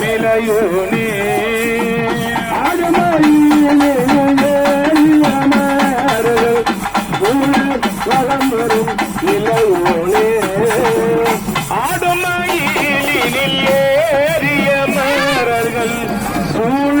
നിലയൂനേ വളം വരും നിലയൂനേ ആടുമയിലിലേറിയ മാറകൾ സൂഴ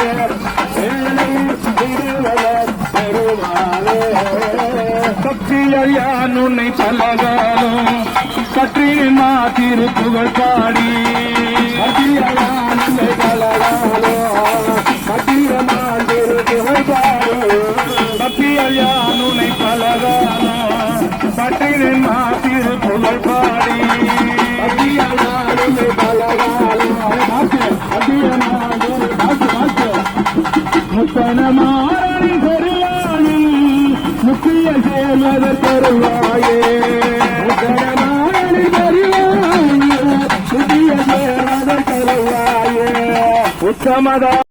தோலை மருவி சுவாமி மலைதனில் உறைவோனே சூரனோடு வாரிசுவாரிட வேலை உன்னை பலகாலம் சற்றின் மாத்திரு புகழ் பாடி. சக்தியான் உன்னை பலகாலம் சற்றின் மாத்திரு புகழ் பாடி. முத்தனமாறன் பெருவானும் முக்கிய சேமத பெருவாயே முத்தனமாறன் பெருவானும் முக்கிய சேமத பெருவாயே உத்தமதா